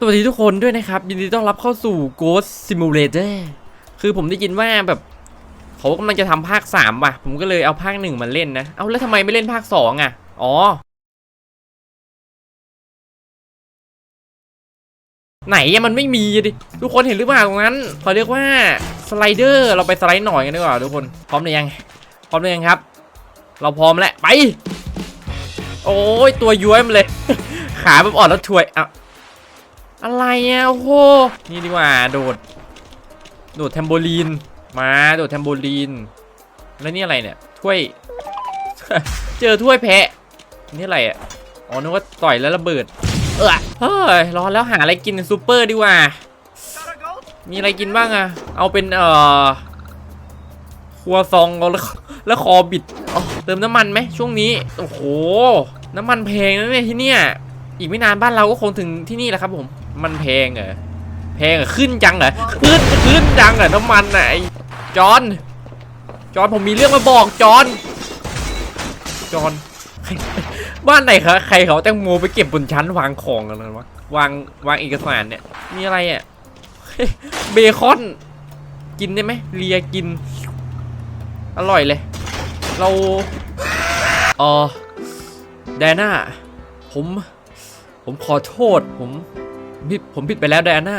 สวัสดีทุกคนด้วยนะครับ ยินดีต้อนรับเข้าสู่ Ghost Simulator คือผมได้ยินว่าแบบเขากำลังจะทำภาค 3 ว่ะ ผมก็เลยเอาภาค 1 มาเล่นนะ เอาแล้วทำไมไม่เล่นภาค 2 อะ อ๋อ ไหนอะมันไม่มีดิ ทุกคนเห็นหรือเปล่าตรงนั้นเขาเรียกว่าสไลเดอร์เราไปสไลด์หน่อยกันดีกว่าทุกคนพร้อมหรือยัง พร้อมหรือยังครับ เราพร้อมแล้วไป โอ้ยตัวย้วยมันเลย ขาแบบอ่อนแล้วถวยอะ อะไรอะโอ้โหนี่ดีกว่าโดด โดดแทมโบลีน มาโดดแทมโบลีน แล้วนี่อะไรเนี่ยถ้วย เจอถ้วยแพะ นี่อะไรอะอ๋อนึกว่าต่อยแล้วระเบิด เออเฮ้ยร้อนแล้วหาอะไรกินซูเปอร์ดีกว่า มีอะไรกินบ้างอะเอาเป็นเอ่อครัวซองแล้วแล้วคอบิดเติมน้ำมันไหมช่วงนี้ โอ้โห น้ำมันแพงนะเนี่ยที่เนี่ย อีกไม่นานบ้านเราก็คงถึงที่นี่แหละครับผม มันแพงเหรอแพงเหรอขึ้นจังเหรอขึ้นขึ้นจังเหรอน้ำมันน่ะไอ้จอนจอนผมมีเรื่องมาบอกจอนจอนบ้านไหนคะใครเขาแตงโมไปเก็บบนชั้นวางของกันวะวางวางเอกสารเนี่ยมีอะไรอะเบคอน กินได้ไหมเลียกิน อร่อยเลย เราเออแดน่าผม ผมขอโทษผม ผิดผมผิดไปแล้วแดน่า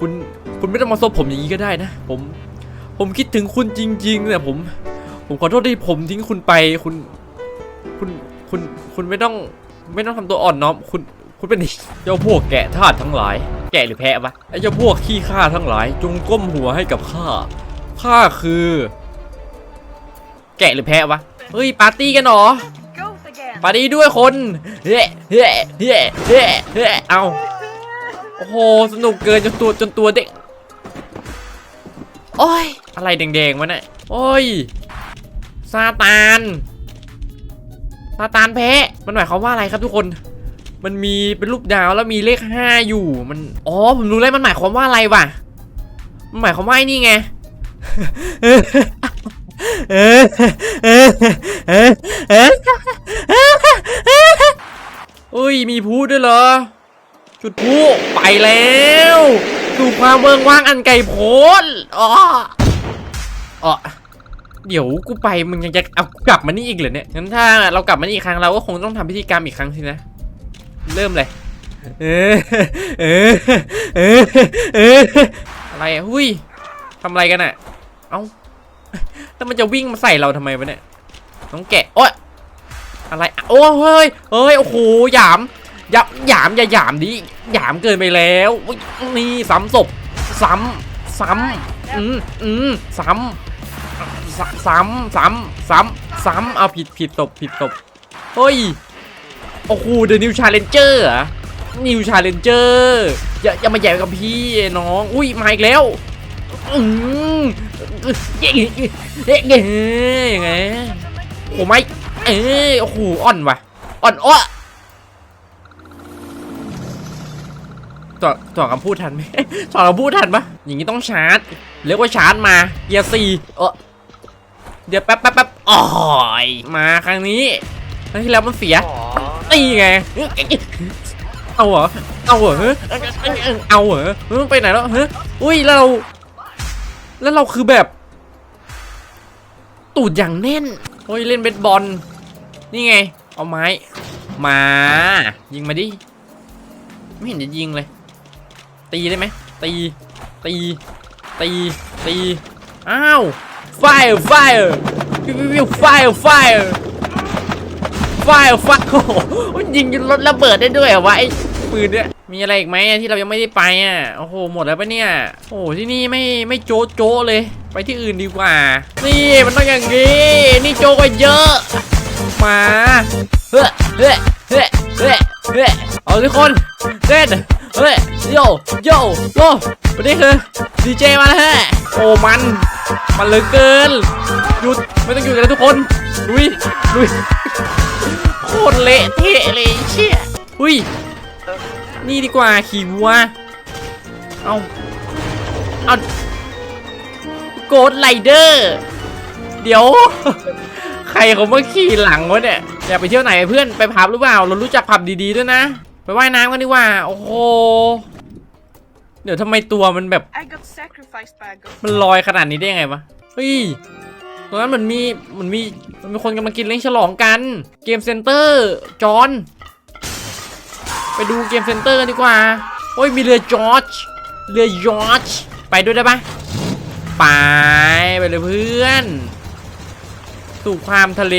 คุณคุณไม่ต้องมาซบผมอย่างนี้ก็ได้นะ ผม ผมคิดถึงคุณจริงๆเนี่ยผม ผมขอโทษที่ผมทิ้งคุณไปคุณ คุณคุณคุณไม่ต้องไม่ต้องทำตัวอ่อนน้อมคุณคุณเป็นเจ้าพวกแกะทาสทั้งหลาย แกะหรือแพะปะไอ้เจ้าพวกขี้ข้าทั้งหลาย จงก้มหัวให้กับข้าข้าคือ แกะหรือแพะวะเฮ้ยปาร์ตี้กันเหรอ Ghost again. ปาร์ตี้ด้วยคนเฮ้เฮ้เฮ้เฮ้เฮ้เอา โอ้โห สนุกเกินจนตัวจนตัวเด็ก โอ้ย อะไรแดงๆวะเนี่ย โอ้ย ซาตาน ซาตานแพ้ มันหมายความว่าอะไรครับทุกคน มันมีเป็นรูปดาวแล้วมีเลขห้าอยู่ มัน อ๋อ ผมรู้แล้วมันหมายความว่าอะไรวะ มันหมายความว่าไอ้นี่ไงเอ้ย มีพูด้วยเหรอ จุดพลุไปแล้วสู่ความเบิงว่างอันไกลโพ้นอ๋ออ๋อเดี๋ยวกูไปมึงยังจะเอากลับมานี่อีกเหรอเนี่ยงั้นถ้าเรากลับมานี่อีกครั้งเราก็คงต้องทำพิธีกรรมอีกครั้งสินะ เริ่มเลยเออเออเออเอออะไรอะหุยทำอะไรกันอะ เอ้าแล้วมันจะวิ่งมาใส่เราทำไมวะเนี่ยน้องแกะโอ๊ยอะไรโอ้เฮ้ยเฮ้ยโอ้โหหยาม ยามหยามอย่าหยามดิหยามเกินไปแล้วนี่ซ้ำศพซ้ำซ้ำอืมอืมซ้ำซ้ำซ้ำซ้ำซ้ำเอาผิดผิดศพผิดศพเฮ้ยโอ้โหเดอะนิวชาเลนเจอร์อะนิวชาเลนเจอร์อย่าอย่ามาแย่กับพี่น้องอุ้ยมาอีกแล้วอืมเย้เย้เย้เย้ยังไงโอ้ไม่เอ้ยโอ้โหอ่อนว่ะอ่อนอ้อ ต่อต่อคำพูดทันไหมต่อคำพูดทันปะอย่างนี้ต้องชาร์จ เรียกว่าชาร์จมา เกียร์สี่เออเดี๋ยวแป๊บแป๊บแป๊บอ๋อยมาครั้งนี้ครั้งที่แล้วมันเสียนี่ไง เอาเหรอ เอาเหรอเฮ้ยเอาเหรอไปไหนแล้วเฮ้ยอุ้ยแล้วเรา แล้วเราคือแบบ ตูดอย่างแน่นโอ้ยเล่นเบสบอล นี่ไง เอาไม้ มา ยิงมาดิ ไม่เห็นจะยิงเลย ตีได้ไหมตี ตี ตี ตี อ้าวไฟไฟวิววิวไฟไฟไฟไฟโอ้โหมันยิงจนรถระเบิดได้ด้วยเหรอวะไอ้ปืนเนี่ย มีอะไรอีกไหมที่เรายังไม่ได้ไปอะ โอ้โห หมดแล้วปะเนี่ย โอ้โห ที่นี่ไม่ไม่โจ๊ะโจ๊ะเลย ไปที่อื่นดีกว่า นี่มันต้องอย่างนี้ นี่โจ๊กกว่าเยอะ มา เฮ้เฮ้เฮ้เฮ้เฮ้เอาทุกคนเต้น เฮ้ยโยโยโยวันนี้คือดีเจมาแล้วฮะโอ้มันมันเหลือเกินหยุดไม่ต้องหยุดกันแล้วทุกคนลุยลุยโคตรเละเทะเลยเชี่ยอุ้ยนี่ดีกว่าขี่วัวเอาเอาโกดไลเดอร์เดี๋ยว ใครเขามาขี่หลังวะเนี่ยอยากไปเที่ยวไหนเพื่อนไปผับหรือเปล่าเรารู้จักผับดีๆด้วยนะ ไปว่ายน้ำกันดีกว่า โอ้โห เดี๋ยวทำไมตัวมันแบบ I got sacrificed by a ghost. มันลอยขนาดนี้ได้ยังไงวะ เฮ้ย ตรงนั้นเหมือนมีเหมือนมีมันมีคนกำลังกินเลี้ยงฉลองกัน เกมเซ็นเตอร์ จอห์นไปดูเกมเซ็นเตอร์กันดีกว่า โอ้ย มีเรือจอร์จ เรือจอร์จ ไปด้วยได้ปะไป ไปเลยเพื่อน สู่ความทะเล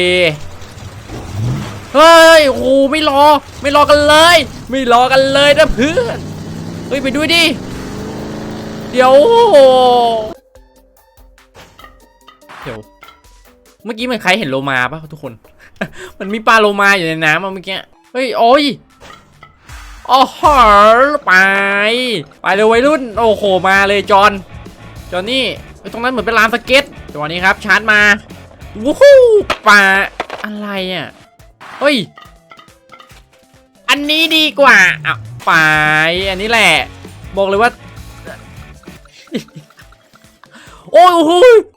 เฮ้ยโอ้โหไม่รอ ไม่รอกันเลย ไม่รอกันเลยนะเพื่อนเฮ้ยไปด้วยดิเดี๋ยวเดี๋ยวเมื่อกี้มือนใครเห็นโลมาปะทุกคน มันมีปลาโลมาอยู่ในน้ำเมื่อกี้เฮ้ยโอ้ยอ๋อหไป ไปเลยวัยรุ่น โอ้โห มาเลยจอนจอนนี่ตรงนั้นเหมือนเป็นลานสเก็ตจังหวะนี้ครับ ชาร์จมาวู้ฮู้ปลาอะไรอะ เฮ้ย อันนี้ดีกว่าอะไป อันนี้แหละ บอกเลยว่า โอ้ยโห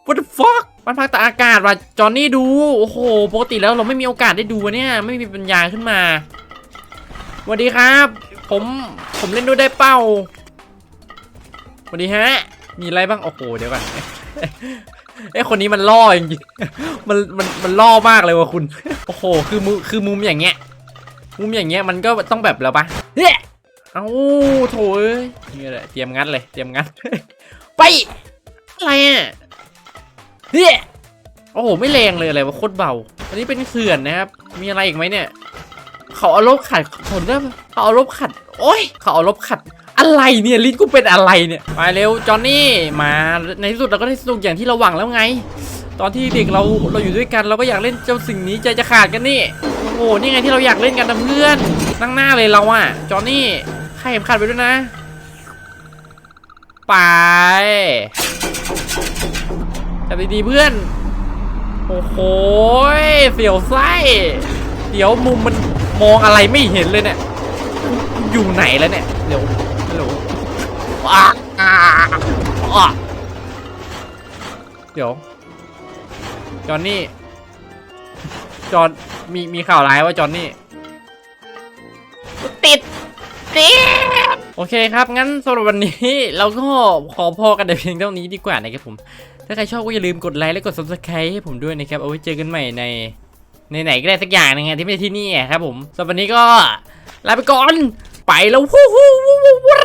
what the fuck มันพักตากอากาศว่ะ จอนนี่ดู โอ้โห ปกติแล้วเราไม่มีโอกาสได้ดูเนี่ย ไม่มีปัญญาขึ้นมาสวัสดีครับ ผม ผมเล่นด้วยได้เป้าสวัสดีฮะ มีอะไรบ้าง โอ้โห เดี๋ยวก่อน เอ้คนนี้มันล่อจริงๆมันมันมันล่อมากเลยว่ะคุณ โอ้โห คือมุมคือมุมอย่างเงี้ย มุมอย่างเงี้ยมันก็ต้องแบบแล้วปะเฮ้ยเอ้าโถเอ้ยนี่แหละเตรียมงัดเลย เตรียมงัด ไปอะไรอะเฮ้ยโอ้โห ไม่แรงเลยอะไรวะโคตรเบา อันนี้เป็นเขื่อนนะครับ มีอะไรอีกไหมเนี่ย เขาเอารบขัดผลได้ปะเขาเอารบขัด โอ้ย เขาเอารบขัด อะไรเนี่ยลิ้นกูเป็นอะไรเนี่ยไปเร็วจอห์นนี่มาในที่สุดเราก็ได้สนุกอย่างที่เราหวังแล้วไง ตอนที่เด็กเราเราอยู่ด้วยกันเราก็อยากเล่นเจ้าสิ่งนี้ใจจะขาดกันนี่โอ้โหนี่ไงที่เราอยากเล่นกันนะเพื่อนนั่งหน้าเลยเราอะจอห์นนี่ให้เข็มขัดไปด้วยนะ ไปจับดีๆเพื่อนโอ้โหเสียวไส้เดี๋ยวมุมมันมองอะไรไม่เห็นเลยเนี่ยอยู่ไหนแล้วเนี่ยเดี๋ยว ฮัลโหลอะอะอะเดี๋ยว จอนนี่ จอนมีมีข่าวร้ายว่าจอนนี่ ติดติดโอเคครับ งั้นสำหรับวันนี้เราก็ขอพอกันแต่เพียงเท่านี้ดีกว่านะครับผม ถ้าใครชอบก็อย่าลืมกดไลค์และกด subscribe ให้ผมด้วยนะครับ เอาไว้เจอกันใหม่ในในไหนก็ได้สักอย่างหนึงอะที่ไม่ใช่ที่นี่อะครับผมสำหรับวันนี้ก็ลาไปก่อน ไปแล้วฮู้ฮู้วู้วู้วู้